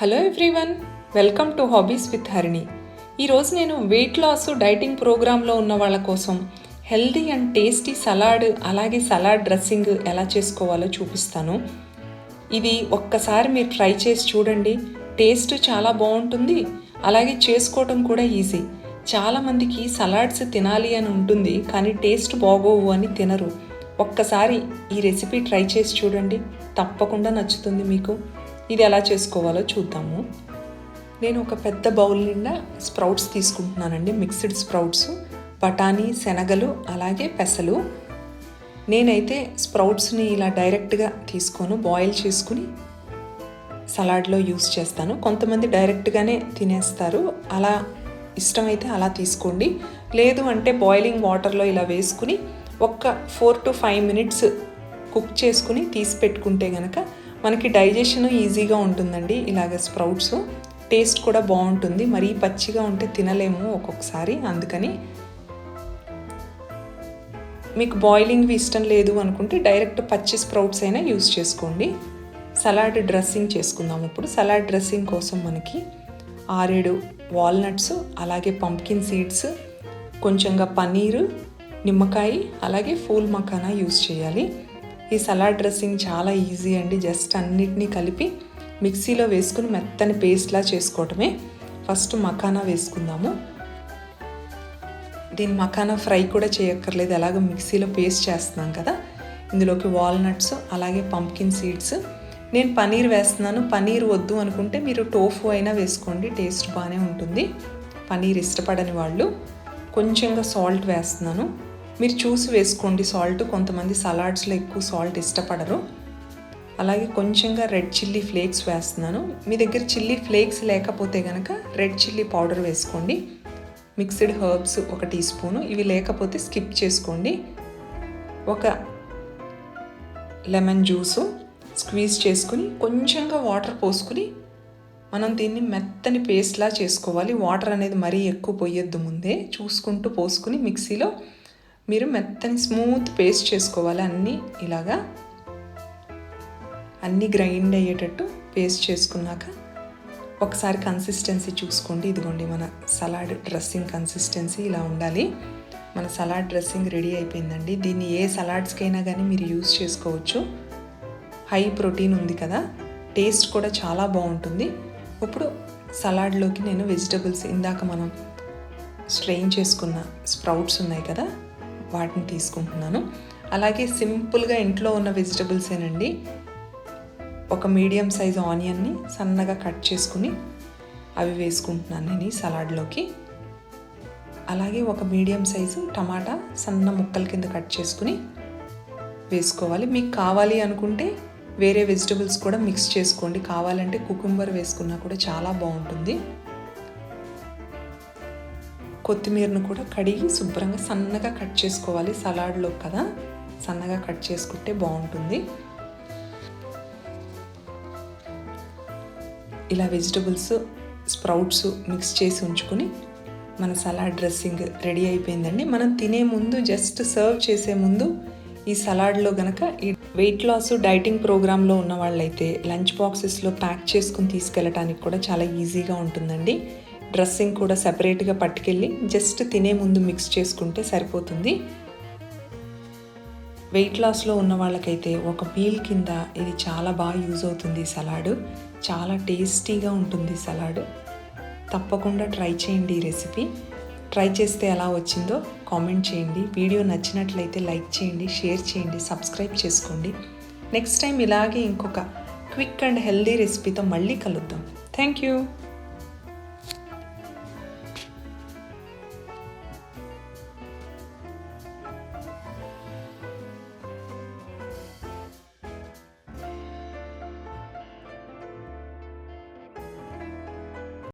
Hello everyone welcome to hobbies with Harini ఈరోజు నేను weight loss dieting ప్రోగ్రాంలో ఉన్న వాళ్ళ కోసం హెల్దీ అండ్ టేస్టీ సలాడ్ అలాగే సలాడ్ డ్రెస్సింగ్ ఎలా చేసుకోవాలో చూపిస్తాను. ఇది ఒక్కసారి మీరు ట్రై చేసి చూడండి. టేస్ట్ చాలా బాగుంటుంది. అలాగే చేసుకోవటం కూడా ఈజీ చాలామందికి సలాడ్స్ తినాలి అని ఉంటుంది కానీ టేస్ట్ బాగోవు అని తినరు. ఒక్కసారి ఈ రెసిపీ ట్రై చేసి చూడండి. తప్పకుండా నచ్చుతుంది మీకు. ఇది ఎలా చేసుకోవాలో చూద్దాము. నేను ఒక పెద్ద బౌల్ నిండా స్ప్రౌట్స్ తీసుకుంటున్నానండి. మిక్స్డ్ స్ప్రౌట్స్ బఠానీ శనగలు అలాగే పెసలు. నేనైతే స్ప్రౌట్స్ని ఇలా డైరెక్ట్గా తీసుకోను బాయిల్ చేసుకుని సలాడ్లో యూస్ చేస్తాను. కొంతమంది డైరెక్ట్గానే తినేస్తారు. అలా ఇష్టమైతే అలా తీసుకోండి. లేదు అంటే బాయిలింగ్ వాటర్లో ఇలా వేసుకుని ఒక్క four to five minutes cook చేసుకుని తీసి పెట్టుకుంటే కనుక మనకి డైజెషన్ ఈజీగా ఉంటుందండి. ఇలాగ స్ప్రౌట్స్ టేస్ట్ కూడా బాగుంటుంది. మరీ పచ్చిగా ఉంటే తినలేము ఒక్కొక్కసారి. అందుకని మీకు బాయిలింగ్వి ఇష్టం లేదు అనుకుంటే డైరెక్ట్ పచ్చి స్ప్రౌట్స్ అయినా యూస్ చేసుకోండి. సలాడ్ డ్రెస్సింగ్ చేసుకుందాం ఇప్పుడు. సలాడ్ డ్రెస్సింగ్ కోసం మనకి ఆరేడు వాల్నట్స్ అలాగే పంప్కిన్ సీడ్స్ కొంచెంగా పన్నీరు నిమ్మకాయ అలాగే ఫూల్ మకానా యూస్ చేయాలి. ఈ సలాడ్ డ్రెస్సింగ్ చాలా ఈజీ అండి. జస్ట్ అన్నిటినీ కలిపి మిక్సీలో వేసుకుని మెత్తని పేస్ట్లా చేసుకోవటమే. ఫస్ట్ మకానా వేసుకుందాము. దీని మకానా ఫ్రై కూడా చేయక్కర్లేదు. ఎలాగో మిక్సీలో పేస్ట్ చేస్తున్నాం కదా. ఇందులోకి వాల్నట్స్ అలాగే పంప్కిన్ సీడ్స్. నేను పనీర్ వేస్తున్నాను. పనీర్ వద్దు అనుకుంటే మీరు టోఫు అయినా వేసుకోండి. టేస్ట్ బాగానే ఉంటుంది. పనీర్ ఇష్టపడని వాళ్ళు కొంచెంగా సాల్ట్ వేస్తున్నాను. మీరు చూసి వేసుకోండి. సాల్ట్ కొంతమంది సలాడ్స్లో ఎక్కువ సాల్ట్ ఇష్టపడరు. అలాగే కొంచెంగా రెడ్ చిల్లీ ఫ్లేక్స్ వేస్తున్నాను. మీ దగ్గర చిల్లీ ఫ్లేక్స్ లేకపోతే కనుక రెడ్ చిల్లీ పౌడర్ వేసుకోండి. మిక్స్డ్ హర్బ్స్ ఒక టీ స్పూను. ఇవి లేకపోతే స్కిప్ చేసుకోండి. ఒక లెమన్ జ్యూసు స్క్వీజ్ చేసుకుని కొంచెంగా వాటర్ పోసుకుని మనం దీన్ని మెత్తని పేస్ట్లా చేసుకోవాలి. వాటర్ అనేది మరీ ఎక్కువ పోయొద్దు ముందే. చూసుకుంటూ పోసుకుని మిక్సీలో మీరు మెత్తని స్మూత్ పేస్ట్ చేసుకోవాలి. అన్నీ ఇలాగా అన్నీ గ్రైండ్ అయ్యేటట్టు పేస్ట్ చేసుకున్నాక ఒకసారి కన్సిస్టెన్సీ చూసుకోండి. ఇదిగోండి మన సలాడ్ డ్రెస్సింగ్ కన్సిస్టెన్సీ ఇలా ఉండాలి. మన సలాడ్ డ్రెస్సింగ్ రెడీ అయిపోయిందండి. దీన్ని ఏ సలాడ్స్కైనా కానీ మీరు యూస్ చేసుకోవచ్చు. హై ప్రోటీన్ ఉంది కదా టేస్ట్ కూడా చాలా బాగుంటుంది. ఇప్పుడు సలాడ్లోకి నేను వెజిటబుల్స్ ఇందాక మనం స్ట్రెయిన్ చేసుకున్న స్ప్రౌట్స్ ఉన్నాయి కదా వాటిని తీసుకుంటున్నాను. అలాగే సింపుల్గా ఇంట్లో ఉన్న వెజిటబుల్సేనండి ఒక మీడియం సైజ్ ఆనియన్ని సన్నగా కట్ చేసుకుని అవి వేసుకుంటున్నాను నేను ఈ సలాడ్లోకి. అలాగే ఒక మీడియం సైజు టమాటా సన్న ముక్కల కింద కట్ చేసుకుని వేసుకోవాలి. మీకు కావాలి అనుకుంటే వేరే వెజిటబుల్స్ కూడా మిక్స్ చేసుకోండి. కావాలంటే కుకుంబర్ వేసుకున్నా కూడా చాలా బాగుంటుంది. కొత్తిమీరను కూడా కడిగి శుభ్రంగా సన్నగా కట్ చేసుకోవాలి. సలాడ్లో కదా. సన్నగా కట్ చేసుకుంటే బాగుంటుంది. ఇలా వెజిటబుల్స్ స్ప్రౌట్స్ మిక్స్ చేసి ఉంచుకొని మన సలాడ్ డ్రెస్సింగ్ రెడీ అయిపోయిందండి. మనం తినే ముందు జస్ట్ సర్వ్ చేసే ముందు ఈ సలాడ్లో గనక ఈ వెయిట్ లాస్ డైటింగ్ ప్రోగ్రాంలో ఉన్న వాళ్ళైతే లంచ్ బాక్సెస్లో ప్యాక్ చేసుకుని తీసుకెళ్ళటానికి కూడా చాలా ఈజీగా ఉంటుందండి. డ్రెస్సింగ్ కూడా సపరేట్గా పట్టుకెళ్ళి జస్ట్ తినే ముందు మిక్స్ చేసుకుంటే సరిపోతుంది. వెయిట్ లాస్లో ఉన్న వాళ్ళకైతే ఒక మీల్ కింద ఇది చాలా బాగా యూజ్ అవుతుంది సలాడ్. చాలా టేస్టీగా ఉంటుంది సలాడ్. తప్పకుండా ట్రై చేయండి ఈ రెసిపీ. ట్రై చేస్తే ఎలా వచ్చిందో కామెంట్ చేయండి. వీడియో నచ్చినట్లయితే లైక్ చేయండి షేర్ చేయండి సబ్స్క్రైబ్ చేసుకోండి. నెక్స్ట్ టైం ఇలాగే ఇంకొక క్విక్ అండ్ హెల్దీ రెసిపీతో మళ్ళీ కలుద్దాం. Thank you.